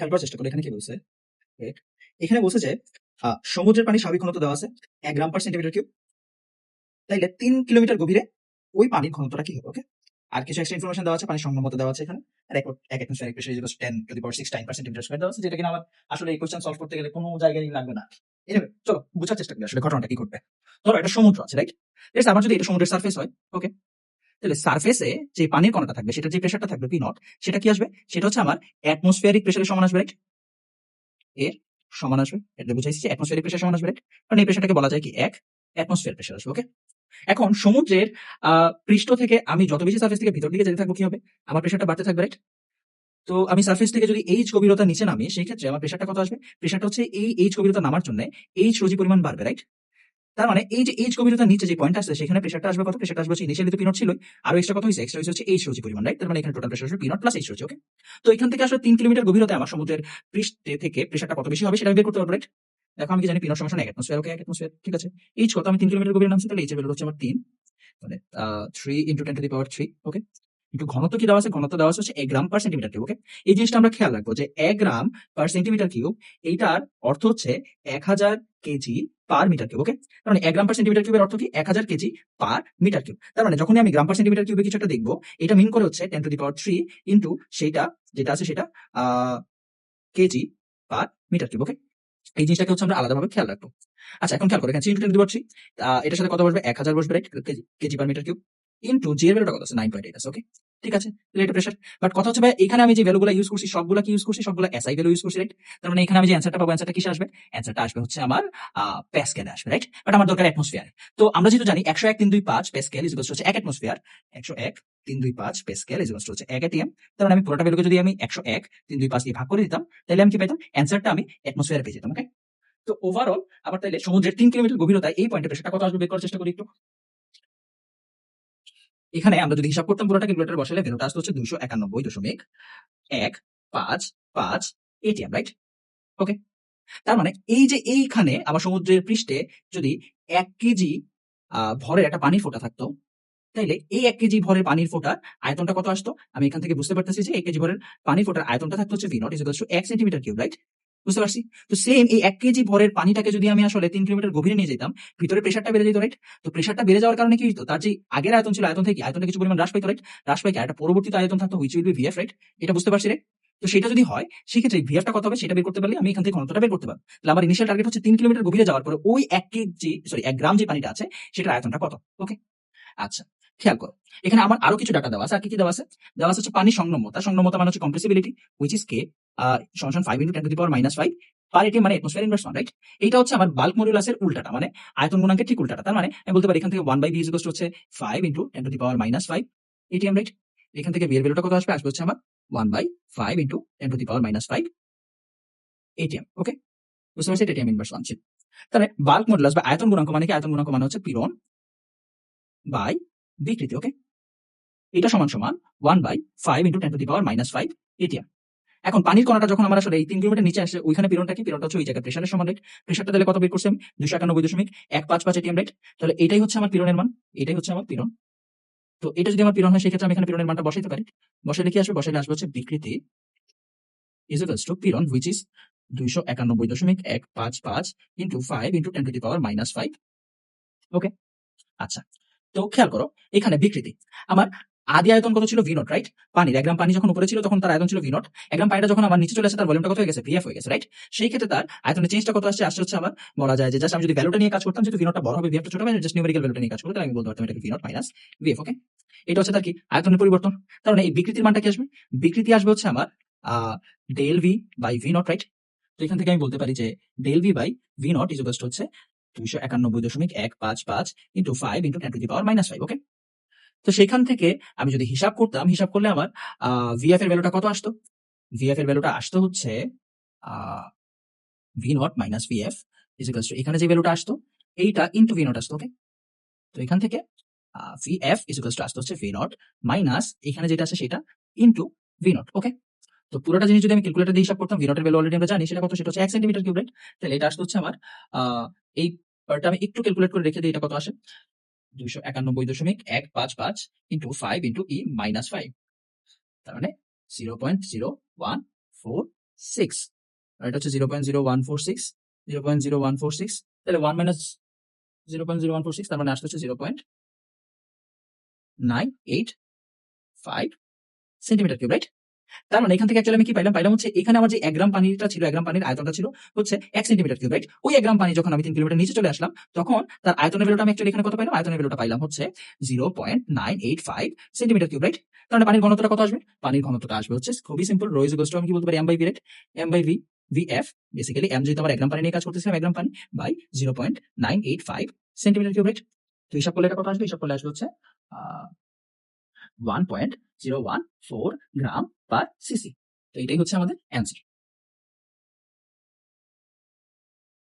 খেয়াল করার চেষ্টা করো, এখানে কি বলছে? এখানে বলছে যে সমুদ্রের পানি স্বাভাবিক ঘনত্ব দেওয়া আছে, এক গ্রাম পার সেন্টিমিটার কিউব তাইলে তিন কিলোমিটার গভীরে ওই পানির ঘনত্বটা কি হবে ওকে আর কিছু এক্সট্রা ইনফরমেশন দেওয়া আছে, পানির সংগমতা দেওয়া আছে এখানে। এক এক ten to the power time per centimetre দেওয়া আছে, যেটা কিনা আমার আসলে এই কোশ্চেন সলভ করতে গেলে কোনো জায়গায় লাগবে না। এনিওয়ে চলো, বোঝার চেষ্টা করি আসলে ঘটনাটা কি করবে ধরো এটা সমুদ্র আছে রাইট লেটস আমার যদি এটা সমুদ্রের সার্ফেস হয় ওকে তাহলে সার্ফেসে যে পানির কণাটা থাকবে সেটা যে প্রেসারটা থাকবে পি নট সেটা কি আসবে? সেটা হচ্ছে আমার অ্যাটমসফিয়ারিক প্রেসারের সমান আসবে রাইট এর সমান আসবে এটা বুঝাইছি যে অ্যাটমসফিয়ারিক প্রেসার সমান আসবে রাইট কারণ এই প্রেসারটাকে বলা যায় কি? এক অ্যাটমসফিয়ার প্রেসার আসবে ওকে এখন সমুদ্রের পৃষ্ঠ থেকে আমি যত বেশি সার্ফেস থেকে ভিতর দিকে যেতে থাকব, কি হবে? আমার প্রেসারটা বাড়তে থাকবে রাইট তো আমি সার্ফেস থেকে যদি এইচ গভীরতা নিচে নামি, সেই ক্ষেত্রে আমার প্রেসারটা কত আসবে? প্রেসারটা হচ্ছে এই এইচ গভীরতা নামার জন্য এইচ রোজি পরিমাণ বাড়বে রাইট তার মানে এই যে এইচ গভীরতা নিচে যে পয়েন্ট আসছে সেখানে প্রেসারটা আসবে কত? প্রেসারটা আসবে হচ্ছে ইনিশিয়ালি তো পিনট ছিল আর এক্সট্রা কত হয়েছে? এক্সট্রা হচ্ছে এইচ রোজি পরিমাণ রাইট তার মানে এখানে টোটাল প্রেসার আসবে পিনট প্লাস এইচ রোজি ওকে তো এখান থেকে আসলে তিন কিলোমিটার গভীরতায় আমার সমুদ্রের পৃষ্ঠে থেকে প্রেসারটা কত বেশি হবে সেটা বের করতে পারব রাইট দেখো আমি কি জানি পিনট সমান এক অ্যাটমসফিয়ার ওকে এক অ্যাটমসফিয়ার ঠিক আছে? এইচ কত? আমি তিন কিলোমিটার গভীরে নামছি, তাহলে এইচ ভ্যালু হচ্ছে আমার তিন মানে three into ten to the power three okay একটু ঘনত্ব কি দেওয়া আছে? ঘনত্ব দেওয়া আছে এক গ্রাম পার সেন্টিমিটার কিউব ওকে এই জিনিসটা আমরা খেয়াল রাখব যে এক গ্রাম পার সেন্টিমিটার কিউব এইটার অর্থ হচ্ছে এক হাজার kg per metre cube okay তার মানে এক গ্রাম পার সেন্টিমিটার কিউবের অর্থ কি? এক হাজার কেজি পার মিটার কিউব তার মানে যখনই আমি গ্রাম পার সেন্টিমিটার কিউবে কিছু একটা দেখব, এটা মিন করে হচ্ছে ten to the power three into সেইটা, যেটা আছে সেটা kg per metre cube okay এই জিনিসটাকে হচ্ছে আমরা আলাদাভাবে খেয়াল রাখব। আচ্ছা এখন খেয়াল করে, এখানে ten to the power three এটার সাথে কত বসবে? এক হাজার বসবে right kg per metre cube into G এর ভ্যালুটা কত আছে? নাইন পয়েন্ট এইট আছে ওকে ঠিক আছে? রিলেটিভ প্রেশার বাট কথা হচ্ছে ভাই, এখানে আমি যে ভ্যালুগুলো ইউজ করছি, সবগুলো কি ইউজ করছি? সবগুলো এসআই ভ্যালু ইউজ করছি রাইট তার মানে এখানে আমি যে অ্যান্সারটা পাবো অ্যান্সারটা কিসে আসবে? অ্যান্সারটা আসবে হচ্ছে আমার প্যাসকেলে আসবে রাইট বাট আমার দরকার অ্যাটমসফিয়ার তো আমরা যেহেতু জানি একশো এক তিন দুই পাঁচ প্যাসকেল ইজ হচ্ছে এক অ্যাটমসফিয়ার একশো এক তিন দুই পাঁচ প্যাসকেল ইজ হচ্ছে এক এটিএম তার মানে আমি পুরোটা ভ্যালুকে যদি আমি একশো এক তিন দুই পাঁচ দিয়ে ভাগ করে দিতাম, তাহলে আমি কি পেতাম অ্যান্সারটা আমি অ্যাটমসফিয়ার পেয়ে যেতাম ওকে তো ওভারঅল আবার তাহলে সমুদ্রের তিন কিলোমিটার গভীরতায় এই পয়েন্টের প্রেশারটা কত আসবে? বের করার চেষ্টা করি একটু। এখানে আমরা যদি হিসাব করতাম পুরোটা ক্যালকুলেটর বসালে ভ্যালুটা আসতে হচ্ছে দুইশো একানব্বই দশমিক এক, পাঁচ পাঁচ এটিএম রাইট ওকে তার মানে এই যে এইখানে আমার সমুদ্রের পৃষ্ঠে যদি এক কেজি ভরের একটা পানির ফোঁটা থাকতো, তাইলে এই এক কেজি ভরের পানির ফোঁটার আয়তনটা কত আসতো? আমি এখান থেকে বুঝতে পারতেছি যে এক কেজি ভরের পানির ফোঁটার আয়তনটা থাকতো হচ্ছে ভি নট ইজ এক সেন্টিমিটার কিউব রাইট বুঝতে পারছি? তো সেম এই এক কেজি ভরের পানিটাকে যদি আমি আসলে তিন কিলোমিটার গভীরে নিয়ে যেতাম, ভিতরে প্রেশারটা বেড়ে যেত রাইট তো প্রেশারটা বেড়ে যাওয়ার কারণে কি হতো তার যে আগের আয়তন ছিল, আয়তন থেকে আয়তনটা কিছু পরিমাণ হ্রাস পাইতো রাইট হ্রাস পাইকে একটা পরবর্তীতে আয়তন থাকতো which will be VF right এটা বুঝতে পারছি রাইট তো সেটা যদি হয়, সেক্ষেত্রে ভিএফটা কত হবে? সেটা বের করতে পারলে আমি এখান থেকে ঘনত্বটা বের করতে পারব। তাহলে আমার ইনিশিয়াল টার্গেট হচ্ছে তিন কিলোমিটার গভীরে যাওয়ার পরে ওই এক কেজি সরি এক গ্রাম যে পানিটা আছে, সেটার আয়তনটা কত? ওকে আচ্ছা। খেয়াল করো, এখানে আমার আরও কিছু ডাটা দেওয়া আছে, আর কি দেওয়া আছে? দেওয়া আছে পানি সংগমতা সংগমতা মানে হচ্ছে কম্প্রেসিবিলিটি হুইচ ইজ কে সমান five into ten to the power minus five per এটি মানে অ্যাটমসফিয়ার ইনভার্স ওয়ান রাইট এইটা হচ্ছে আমার বাল্ক মডিউলাসের উল্টাটা মানে আয়তন গুণাঙ্কের ঠিক উল্টাটা, তার মানে আমি বলতে পারি এখান থেকে ওয়ান বাই বি হচ্ছে five into ten to the power minus five ATM right এখান থেকে বিয়ের ভ্যালুটা কত আসবে? আসবে হচ্ছে আমার one by five into ten to the power minus five ATM okay বুঝতে পারছি এটিএম ইনভার্স ছিল তাহলে বাল্ক মডুলাস বা আয়তন গুণাঙ্ক মানে কি? আয়তন গুণাঙ্ক মানে হচ্ছে পিরন বাই বিকৃতি ওকে এটা সমান সমান one by five into ten to the power minus five ATM এখন পানির কণাটা যখন আমার আসলে এই তিন কিলোমিটার নিচে আসে, ওইখানে পিরনটা কি? পিরনটা হচ্ছে ওই জায়গায় প্রেশারের সমান রেট প্রেশারটা তাহলে কত বের করছি? আমি দুশো একানব্বই দশমিক এক পাঁচ পাঁচ এটিএম রেট তাহলে এটাই হচ্ছে আমার পিরনের মান। এটাই হচ্ছে আমার পিরন তো এটা যদি আমার পিরন হয়, সেক্ষেত্রে আমি এখানে পিরনের মানটা বসাইতে পারি। বসাইলে কি আসবে? বসাইলে আসবে হচ্ছে বিকৃতি ইজ ইকুয়ালস টু পিরন হুইচ ইজ দুইশো একানব্বই দশমিক এক পাঁচ পাঁচ into five into ten to the power minus five okay আচ্ছা তো খেয়াল করো, এখানে বিকৃতি। আমার আদি আয়তন কত ছিল? ভিনট রাইট পানির এক গ্রাম পানি যখন উপরে ছিল, তখন তার আয়তন ছিল ভিনট এক গ্রাম পানিটা যখন আমার নিচে চলে আসে, তার ভলিউমটা কত হয়ে গেছে? ভিএফ হয়ে গেছে রাইট সেই ক্ষেত্রে তার আয়তনের চেঞ্জটা কত আসছে? আসছে হচ্ছে আমার, বলা যায় যে জাস্ট আমি যদি ভ্যালুটা নিয়ে কাজ করতাম, যেহেতু ভিনটটা বড় হবে ভিএফটা ছোট হবে জাস্ট নিউমেরিক্যাল ভ্যালুটা নিয়ে কাজ করতে আমি বলতে পারতাম এটা ভিনট মাইনাস ভিএফ ওকে এটা হচ্ছে তার কি? আয়তনের পরিবর্তন। তার মানে এই বিকৃতির মানটা কি আসবে? বিকৃতি আসবে হচ্ছে আমার del V by V naught right তো এখান থেকে আমি বলতে পারি যে del V by V naught is হচ্ছে দুইশো একানব্বই দশমিক এক পাঁচ পাঁচ into five into ten to the power minus five okay তো সেখান থেকে আমি যদি হিসাব করতাম, হিসাব করলে আমার ভিএফ এর ভ্যালুটা কত আসতো? ভিএফ এর ভ্যালুটা আসতো হচ্ছে V naught minus VF equals to এখানে যে ভ্যালুটা আসতো, এইটা ইন্টু ভি নট আসতো ওকে তো এখান থেকে ভি এফ ইজিকালস টু আসতো হচ্ছে ভি নট মাইনাস এখানে যেটা আছে সেটা ইন্টু ভি নট ওকে তো পুরোটা জিনিস যদি আমি ক্যালকুলেটর দিয়ে হিসাব করতাম ভি নটের ভ্যালু অলরেডি আমরা জানি, সেটা কত? সেটা হচ্ছে এক সেন্টিমিটার কিউব রাইট তাহলে এটা আসতো হচ্ছে আমার এই আমি একটু ক্যালকুলেট করে রেখে দিই, এটা কত আসে? দুইশো একানব্বই দশমিক এক পাঁচ পাঁচ into five into E minus five তার মানে zero point zero one four six এটা হচ্ছে zero point zero one four six zero point zero one four six তাহলে one minus zero point zero one four six তার মানে আসতে হচ্ছে zero point nine eight five centimetre cube right তার মানে এখান থেকে অ্যাকচুয়ালি আমি কি পাইলাম? পাইলাম হচ্ছে এখানে আমার যে এক গ্রাম পানিটা ছিল, এক গ্রাম পানির আয়তনটা ছিল হচ্ছে এক সেন্টিমিটার কিউব রাইট ওই এক গ্রাম পানি যখন আমি তিন কিলোমিটার নিচে চলে আসলাম, তখন তার আয়তনের ভ্যালুটা আমি অ্যাকচুয়ালি এখানে কত পাইলাম? আয়তনের ভ্যালুটা পাইলাম হচ্ছে zero point nine eight five centimetre cube right মানে পানির ঘনত্বটা কত আসবে? পানির ঘনত্বটা আসবে হচ্ছে খুবই simple rho is equals to আমি কি বলতে পারি? M by V rate M by V V F basically M যেহেতু আমার এক গ্রাম পানি নিয়ে কাজ করতেছিলাম, এক গ্রাম পানি by zero point nine eight five centimetre cube right তো হিসাব করলে এটা কত আসবে? হিসাব করলে আসবে হচ্ছে one point zero one four gram per CC তো এটাই হচ্ছে আমাদের অ্যান্সার